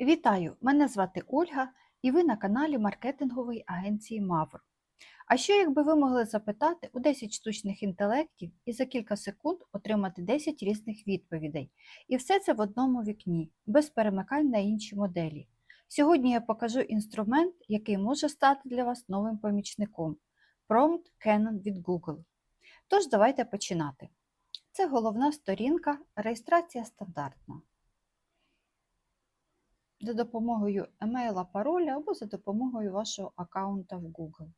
Вітаю! Мене звати Ольга, і ви на каналі маркетингової агенції Мавр. А що, якби ви могли запитати у 10 штучних інтелектів і за кілька секунд отримати 10 різних відповідей? І все це в одному вікні, без перемикань на інші моделі. Сьогодні я покажу інструмент, який може стати для вас новим помічником Prompt Canon від Google. Тож, давайте починати. Це головна сторінка, реєстрація стандартна за допомогою емейла, пароля або за допомогою вашого аккаунта в Google.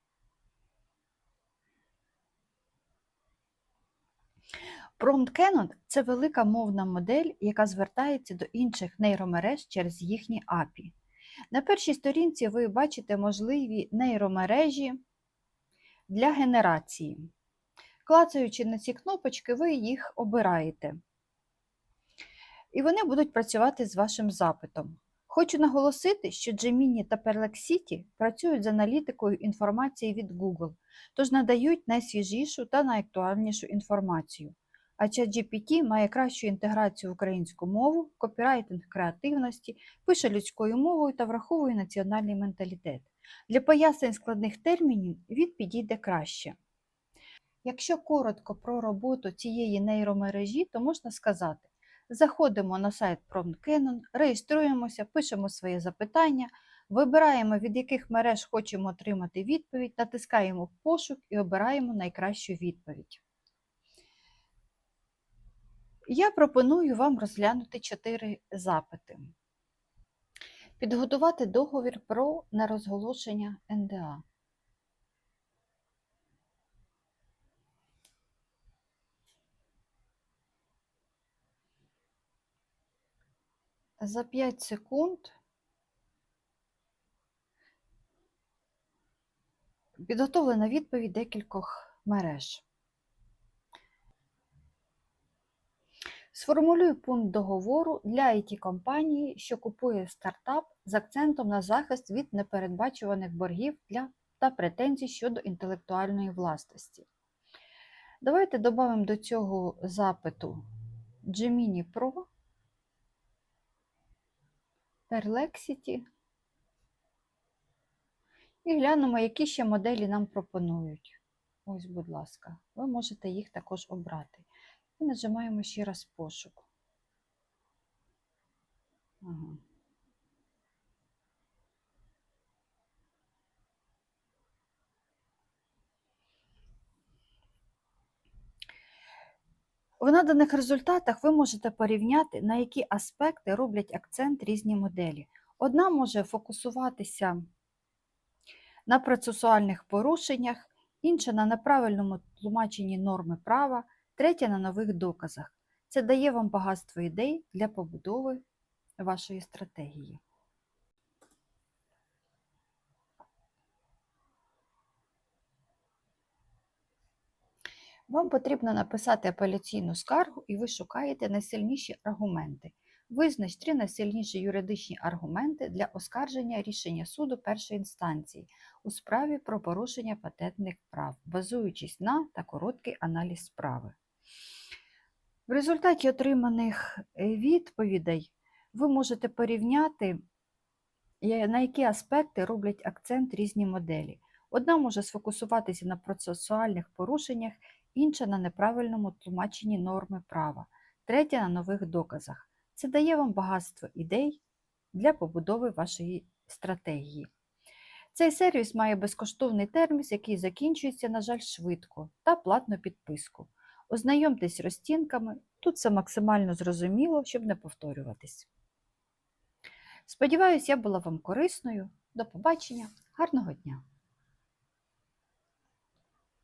Prompt Canon – це велика мовна модель, яка звертається до інших нейромереж через їхні API. На першій сторінці ви бачите можливі нейромережі для генерації. Клацаючи на ці кнопочки, ви їх обираєте. І вони будуть працювати з вашим запитом. Хочу наголосити, що Gemini та Perplexity працюють з аналітикою інформації від Google, тож надають найсвіжішу та найактуальнішу інформацію. А ChatGPT має кращу інтеграцію в українську мову, копірайтинг креативності, пише людською мовою та враховує національний менталітет. Для пояснень складних термінів він підійде краще. Якщо коротко про роботу цієї нейромережі, то можна сказати, Заходимо на сайт Prompt реєструємося, пишемо своє запитання, вибираємо, від яких мереж хочемо отримати відповідь, натискаємо пошук і обираємо найкращу відповідь. Я пропоную вам розглянути чотири запити. Підготувати договір про нерозголошення НДА. За 5 секунд підготовлена відповідь декількох мереж. Сформулюю пункт договору для it компанії, що купує стартап з акцентом на захист від непередбачуваних боргів для та претензій щодо інтелектуальної власності. Давайте додамо до цього запиту Gemini Pro. Perplexity. І глянемо, які ще моделі нам пропонують. Ось, будь ласка, ви можете їх також обрати. І нажимаємо ще раз пошук. Ага. В наданих результатах ви можете порівняти, на які аспекти роблять акцент різні моделі. Одна може фокусуватися на процесуальних порушеннях, інша на неправильному тлумаченні норми права, третя на нових доказах. Це дає вам багатство ідей для побудови вашої стратегії. Вам потрібно написати апеляційну скаргу, і ви шукаєте найсильніші аргументи. Визнач три найсильніші юридичні аргументи для оскарження рішення суду першої інстанції у справі про порушення патентних прав, базуючись на та короткий аналіз справи. В результаті отриманих е, відповідей ви можете порівняти, на які аспекти роблять акцент різні моделі. Одна може сфокусуватися на процесуальних порушеннях, інша на неправильному тлумаченні норми права, третя на нових доказах. Це дає вам багатство ідей для побудови вашої стратегії. Цей сервіс має безкоштовний терміс, який закінчується, на жаль, швидко, та платну підписку. Ознайомтесь з розцінками, тут все максимально зрозуміло, щоб не повторюватись. Сподіваюсь, я була вам корисною. До побачення, гарного дня!